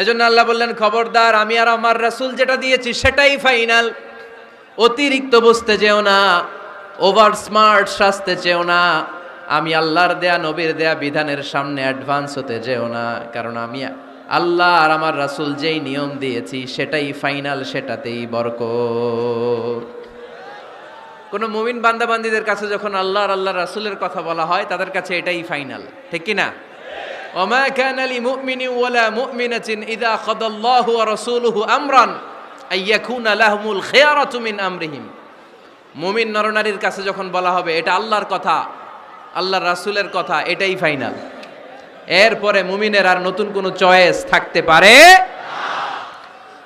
এজন্য আল্লাহ বললেন, খবরদার, আমি আর আমার রাসূল যেটা দিয়েছি সেটাই ফাইনাল। অতিরিক্ত বুঝতে যেও না, ওভার স্মার্ট সাজতে চেও না। আমি আল্লাহর দেয়া, নবীর দেয়া বিধানের সামনে অ্যাডভান্স হতে যেও না, কারণ আমি আল্লাহ আর আমার রাসূল যেই নিয়ম দিয়েছি সেটাই ফাইনাল, সেটাতেই বরকত। কোন মুমিন বান্দাবান্দিদের কাছে যখন আল্লাহ আর আল্লাহ রাসূলের কথা বলা হয়, তাদের কাছে এটাই ফাইনাল, ঠিক কি না? আমরান আমরিহিম। নরনারীর কাছে যখন বলা হবে, এটা আল্লাহর কথা, আল্লাহর রাসূলের কথা, এটাই ফাইনাল। এরপরে মুমিনের আর নতুন কোনো চয়েস থাকতে পারে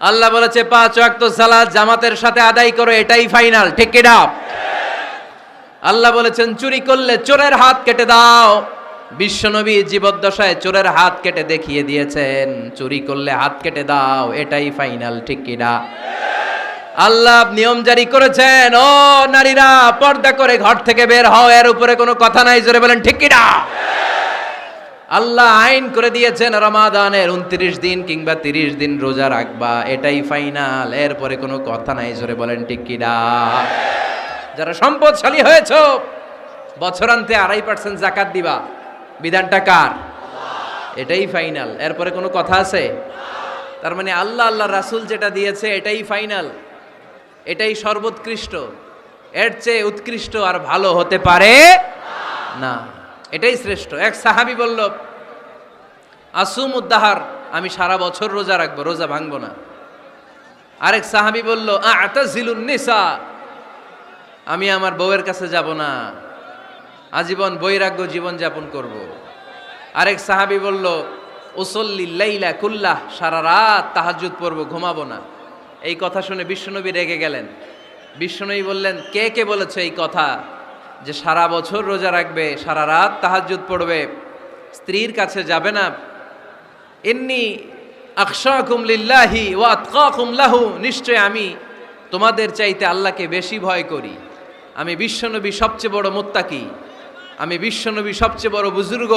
আল্লাহ বলেছে, পাঁচ ওয়াক্ত সালাত জামাতের সাথে আদায় করো, এটাই ফাইনাল। ঠিক আল্লাহ বলেছেন, চুরি করলে চোরের হাত কেটে দাও। বিশ্বনবী জীবদ্দশায় চোরের হাত কেটে দেখিয়ে দিয়েছেন, চুরি করলে হাত কেটে দাও, এটাই ফাইনাল ঠিক কি না? আল্লাহ নিয়ম জারি করেছেন, ও নারীরা, পর্দা করে ঘর থেকে বের হও, এর উপরে কোনো কথা নাই, জোরে বলেন, ঠিক কি না? আল্লাহ আইন করে দিয়েছেন, রমাদানের উনত্রিশ দিন কিংবা তিরিশ দিন রোজা রাখবা, এটাই ফাইনাল এরপরে কোনো কথা নাই, জোরে বলেন, ঠিক কি না? যারা সম্পদশালী হয়েছ, বছরান্তে আড়াই পার্সেন্ট জাকাত দিবা। বিধানটা কার? এটাই ফাইনাল এরপরে কোনো কথা আছে? তার মানে আল্লাহ আল্লাহ রাসূল যেটা দিয়েছে, এটাই ফাইনাল এটাই সর্বোৎকৃষ্ট। এর চেয়ে উৎকৃষ্ট আর ভালো হতে পারে না। এটাই শ্রেষ্ঠ। এক সাহাবি বলল আসুম উদ্দাহার, আমি সারা বছর রোজা রাখব, রোজা ভাঙবো না। আরেক সাহাবি বলল, আতাজিলুন নিসা, আমি আমার বউয়ের কাছে যাব না। আজীবন বৈরাগ্য জীবন যাপন করব। আরেক সাহাবি বলল ওসল্লিল্লাইলা কুল্লাহ, সারা রাত তাহাজুদ পড়ব, ঘুমাবো না। এই কথা শুনে বিশ্বনবী রেগে গেলেন। বিশ্বনবী বললেন, কে কে বলেছে এই কথা যে সারা বছর রোজা রাখবে, সারা রাত তাহাজুদ পড়বে? স্ত্রীর কাছে যাবে না? এমনি আকশাকুম লিল্লাহি ও আতকাকুম লাহু, নিশ্চয় আমি তোমাদের চাইতে আল্লাহকে বেশি ভয় করি। আমি বিশ্বনবী সবচেয়ে বড় মোত্তাকি। আমি বিশ্বনবী সবচেয়ে বড় বুজুর্গ,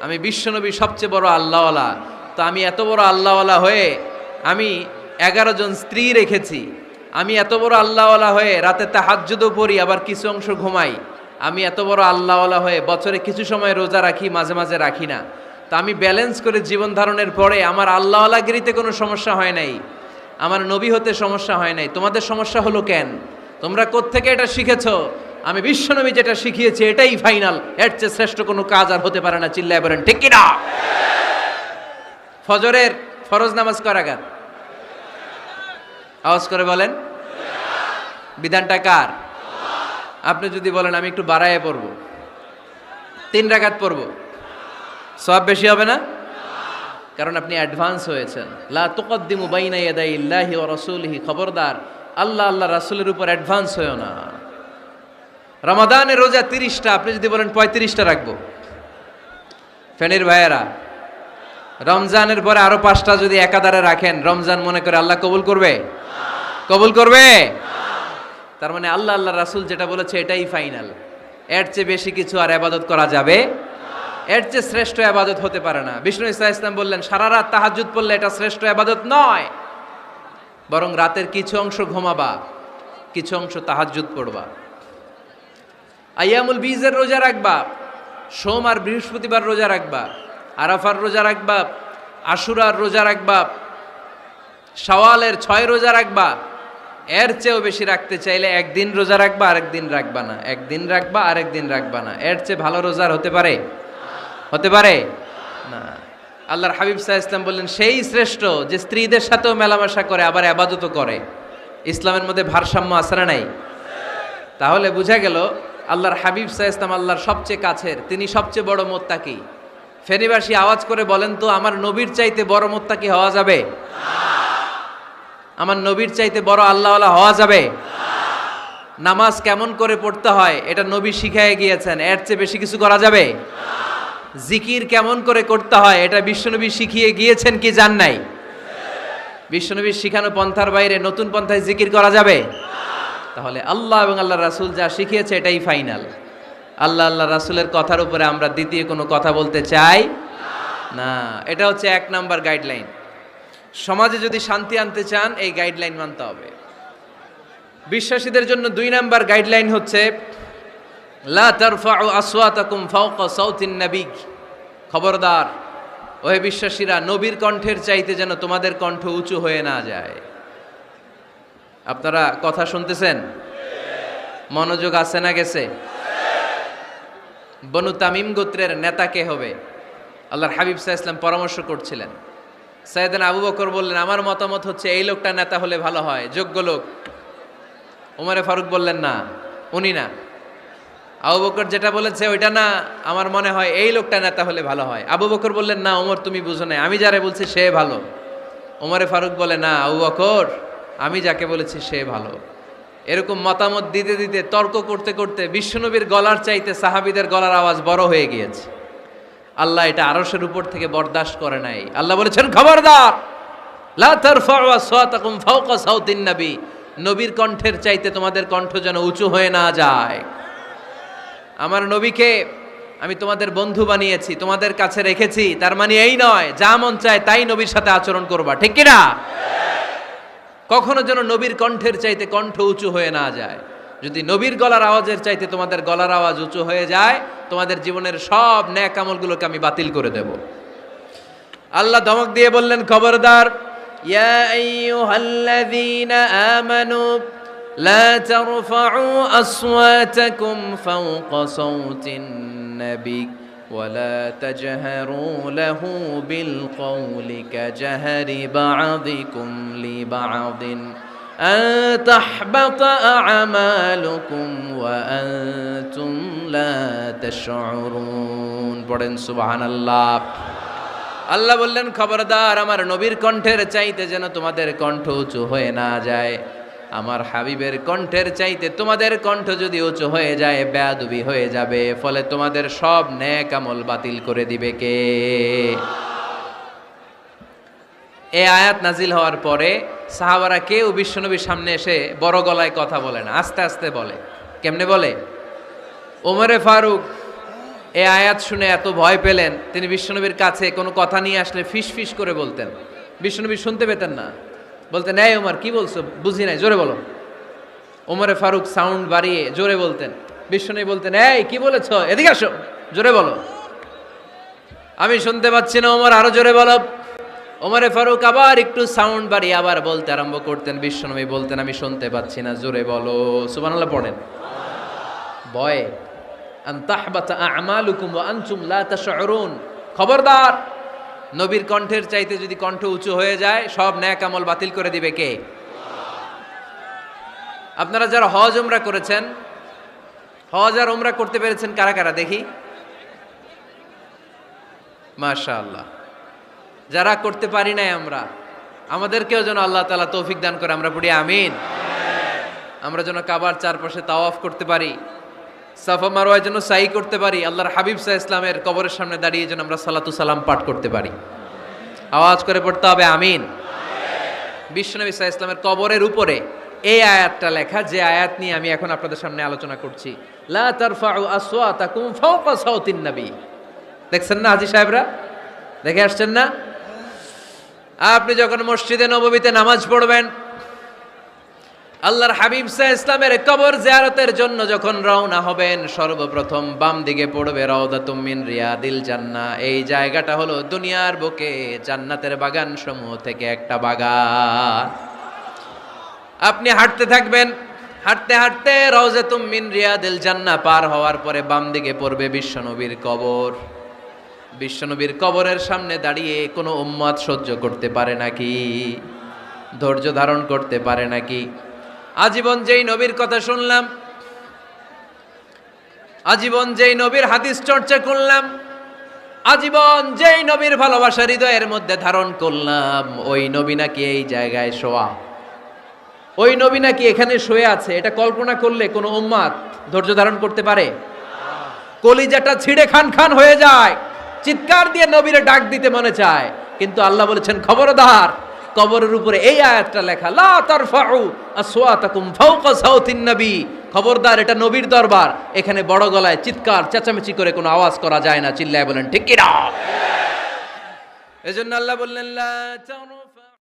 আমি বিশ্বনবী সবচেয়ে বড় আল্লাহওয়ালা। তো আমি এত বড় আল্লাহওয়ালা হয়ে আমি এগারো জন স্ত্রী রেখেছি। আমি এত বড় আল্লাহওয়ালা হয়ে রাতে তাহাজ্জুদও পড়ি, আবার কিছু অংশ ঘুমাই। আমি এত বড় আল্লাহওয়ালা হয়ে বছরে কিছু সময় রোজা রাখি, মাঝে মাঝে রাখি না। তা আমি ব্যালেন্স করে জীবন ধারণের পরে আমার আল্লাহওয়ালাগিরিতে কোনো সমস্যা হয় নাই। আমার নবী হতে সমস্যা হয় নাই। তোমাদের সমস্যা হলো কেন? তোমরা কোত্থেকে এটা শিখেছো? আমি বিশ্বনবী যেটা শিখিয়েছি, এটাই ফাইনাল এর চেয়ে শ্রেষ্ঠ কোনো কাজ আর হতে পারে না, চিল্লায় বলেন, ঠিক কিনা? ফজরের ফরজ নামাজ করাগার আওয়াজ করে বলেন, বিধানটা কার? আপনি যদি বলেন, আমি একটু বাড়ায় পড়ব। তিন রাকাত পড়ব। সব বেশি হবে না? কারণ আপনি অ্যাডভান্স হয়েছেন। লা তুকদ্দিমু বাইনা ইয়াদাই ইল্লাহি ওয়া রাসূলিহি। খবরদার, আল্লাহ আল্লাহ রাসূলের উপর অ্যাডভান্স হয়েও না। রমাদানের রোজা তিরিশটা, আপনি যদি বলেন পঁয়ত্রিশটা রাখব। ফেনির ভাইয়েরা, রমজানের পরে আরও পাঁচটা যদি একাধারে রাখেন, রমজান মনে করে আল্লাহ কবুল করবে? কবুল করবে? তার মানে আল্লাহ আল্লাহ রাসুল যেটা বলেছে এটাই ফাইনাল। এর চেয়ে বেশি কিছু আর আবাদত করা যাবে? এর চেয়ে শ্রেষ্ঠ আবাদত হতে পারে না। বিষ্ণু ইসলাম ইসলাম বললেন, সারা রাত তাহাজুদ পড়লে এটা শ্রেষ্ঠ আবাদত নয়। বরং রাতের কিছু অংশ ঘুমাবা, কিছু অংশ তাহাজুদ পড়বা। আয়ামুল বীজের রোজা রাখবা, সোম আর বৃহস্পতিবার রোজা রাখবা, আরাফার রোজা রাখবা, আশুরার রোজা রাখবা সওয়ালের ছয় রোজা রাখবা, এর চেয়েও বেশি রাখতে চাইলে একদিন রোজা রাখবা, আরেকদিন রাখবা না। একদিন রাখবা, আরেকদিন রাখবা না। এর চেয়ে ভালো রোজার হতে পারে? হতে পারে? না। আল্লাহর হাবিব সাহা ইসলাম বললেন, সেই শ্রেষ্ঠ যে স্ত্রীদের সাথেও মেলামেশা করে, আবার আবাদতও করে। ইসলামের মধ্যে ভারসাম্য না নাই? তাহলে বোঝা গেল আল্লাহর হাবিব সাহা ইসলাম আল্লাহর সবচেয়ে কাছের, তিনি সবচেয়ে বড় মোত্তাকি। ফেনীবাসী আওয়াজ করে বলেন তো, আমার নবীর চাইতে বড় মোত্তাকি হওয়া যাবে? আমার নবীর চাইতে বড় আল্লাহওয়ালা হওয়া যাবে? নামাজ কেমন করে পড়তে হয়, এটা নবী শিখায় গিয়েছেন, এর চেয়ে বেশি কিছু করা যাবে? জিকির কেমন করে করতে হয়, এটা বিশ্বনবী শিখিয়ে গিয়েছেন কি জান নাই? বিশ্বনবীর শিখানো পন্থার বাইরে নতুন পন্থায় জিকির করা যাবে? তাহলে আল্লাহ এবং আল্লাহ রাসূল যা শিখিয়েছে এটাই ফাইনাল। আল্লাহ আল্লাহ রাসূলের কথার উপরে আমরা দ্বিতীয় কোনো কথা বলতে চাই না। এটা হচ্ছে এক নাম্বার গাইডলাইন সমাজে যদি শান্তি আনতে চান, এই গাইডলাইন মানতে হবে। বিশ্বাসীদের জন্য দুই নাম্বার গাইডলাইন হচ্ছে খবরদার, ওহে বিশ্বাসীরা, নবীর কণ্ঠের চাইতে যেন তোমাদের কণ্ঠ উঁচু হয়ে না যায়। আপনারা কথা শুনতেছেন? মনোযোগ আছে না গেছে? বনু তামিম গোত্রের নেতা কে হবে? আল্লাহর হাবিব সাহা ইসলাম পরামর্শ করছিলেন। সাইদান আবু বকর বললেন, আমার মতামত হচ্ছে এই লোকটা নেতা হলে ভালো হয়, যোগ্য লোক। উমারে ফারুক বললেন, না, উনি না। আবু বকর যেটা বলেছে, ওইটা না, আমার মনে হয় এই লোকটা নেতা হলে ভালো হয়। আবু বকর বললেন, না ওমর তুমি বুঝো না আমি যারা বলছি সে ভালো। ওমরে ফারুক বলে, না, আবু বকর আমি যাকে বলেছি সে ভালো। এরকম মতামত দিতে দিতে, তর্ক করতে করতে বিশ্বনবীর গলার চাইতে সাহাবিদের গলার আওয়াজ বড় হয়ে গিয়েছে। আল্লাহ এটা আরসের উপর থেকে বরদাস্ত করে নাই। আল্লাহ বলেছেন, খবরদার নবী। নবীর কণ্ঠের চাইতে তোমাদের কণ্ঠ যেন উঁচু হয়ে না যায়। আমার নবীকে আমি তোমাদের বন্ধু বানিয়েছি, তোমাদের কাছে রেখেছি। তার মানে এই নয়, যা মন চায় তাই নবীর সাথে আচরণ করবা। ঠিক কিনা? কখনো যেন নবীর কণ্ঠের চাইতে কণ্ঠ উঁচু হয়ে না যায় যদি নবীর গলার আওয়াজের চাইতে তোমাদের গলার আওয়াজ উঁচু হয়ে যায় তোমাদের জীবনের সব ন্যাক আমলগুলোকে আমি বাতিল করে দেব আল্লাহ ধমক দিয়ে বললেন খবরদার ইয়া আইয়ুহাল্লাযীনা আমানু لا ترفعوا أصواتكم فوق صوت النبي ولا تجهروا له بالقول كجهر بعضكم لبعض أن تحبط أعمالكم وأنتم لا تشعرون পড়েন সুবহান আল্লাহ আল্লাহ বললেন খবরদার আমার নবীর কণ্ঠের চাইতে যেন তোমাদের কণ্ঠ উঁচু হয়ে না যায় আমার হাবিবের কণ্ঠের চাইতে তোমাদের কণ্ঠ যদি উঁচু হয়ে যায়, বেয়াদুবি হয়ে যাবে। ফলে তোমাদের সব ন্যাক আমল বাতিল করে দিবে কে? এ আয়াত নাজিল হওয়ার পরে সাহাবারা কেউ বিশ্বনবীর সামনে এসে বড় গলায় কথা বলে না, আস্তে আস্তে বলে। কেমনে বলে? ওমরে ফারুক, এ আয়াত শুনে এত ভয় পেলেন, তিনি বিশ্বনবীর কাছে কোনো কথা নিয়ে আসলে ফিস ফিস করে বলতেন। বিশ্বনবী শুনতে পেতেন না। বলতেন এই ওমর কি বলছো? বুঝি নাই, জোরে বলো। ওমরে ফারুক সাউন্ড বাড়িয়ে জোরে বলতেন। বিশ্বনবী বলতেন, এই, কি বলেছ? এদিকে আসো, জোরে বলো। আমি শুনতে পাচ্ছি না ওমর আরও জোরে বলো। ওমরে ফারুক আবার একটু সাউন্ড বাড়িয়ে আবার বলতে আরম্ভ করতেন বিশ্বনবী বলতেন, আমি শুনতে পাচ্ছি না, জোরে বলো। সুবহানাল্লাহ পড়েন। ভয়ে আমালুকুম ওয়া আনতুম লা খবরদার নবীর কণ্ঠের চাইতে যদি কণ্ঠ উঁচু হয়ে যায়, সব ন্যাক আমল বাতিল করে দিবে কে? আপনারা যারা হজ উমরা করেছেন, হজ আর উমরা করতে পেরেছেন কারা কারা? দেখি। মাশাআল্লাহ। যারা করতে পারি নাই আমরা, আমাদেরকেও যেন আল্লাহ তাআলা তৌফিক দান করে, আমরা পড়ি আমিন। আমরা যেন কাবার চারপাশে তাওয়াফ করতে পারি। সাফা মারোয়ার জন্য সাই করতে পারি, আল্লাহর হাবিব সাহা ইসলামের কবরের সামনে দাঁড়িয়ে যেন আমরা সালাতু সালাম পাঠ করতে পারি। আওয়াজ করে পড়তে হবে, আমিন। বিশ্বনবী সাহা ইসলামের কবরের উপরে এই আয়াতটা লেখা, যে আয়াত নিয়ে আমি এখন আপনাদের সামনে আলোচনা করছি। দেখছেন না হাজি সাহেবরা? দেখে আসছেন না? আপনি যখন মসজিদে নববীতে নামাজ পড়বেন আল্লাহর হাবিব সাহ ইসলামের কবর জিয়ারতের জন্য যখন রওনা হবেন, সর্বপ্রথম বাম দিকে পড়বে রওদাতুম মিন রিয়াদিল জান্নাহ এই জায়গাটা হলো দুনিয়ার বুকে, জান্নাতের বাগান সমূহ থেকে একটা বাগান। আপনি হাঁটতে থাকবেন, হাঁটতে হাঁটতে রওজাতুম মিন রিয়াদিল জান্না পার হওয়ার পরে বাম দিকে পড়বে বিশ্বনবীর কবর। বিশ্বনবীর কবরের সামনে দাঁড়িয়ে কোনো উম্মাদ সহ্য করতে পারে নাকি? ধৈর্য ধারণ করতে পারে নাকি? আজীবন যেই নবীর কথা শুনলাম, আজীবন যেই নবীর হাদিস চর্চা করলাম, আজীবন যেই নবীর ভালোবাসা হৃদয়ের মধ্যে ধারণ করলাম, ওই নবী নাকি এই জায়গায় শোয়া। ওই নবী নাকি এখানে শুয়ে আছে, এটা কল্পনা করলে কোনো উম্মাদ ধৈর্য ধারণ করতে পারে? কলিজাটা ছিঁড়ে খান খান হয়ে যায়, চিৎকার দিয়ে নবীরে ডাক দিতে মনে চায়, কিন্তু আল্লাহ বলেছেন, খবরদার কবরের উপরে এই আয়াতটা লেখা, লা তারফাউ আসওয়াতাকুম ফাওকা সাউতিন নবী। খবরদার, এটা নবীর দরবার। এখানে বড় গলায় চিৎকার, চেঁচামেচি করে কোনো আওয়াজ করা যায় না। চিল্লায় বলেন, ঠিক কিনা? এজন্য আল্লাহ বললেন, লা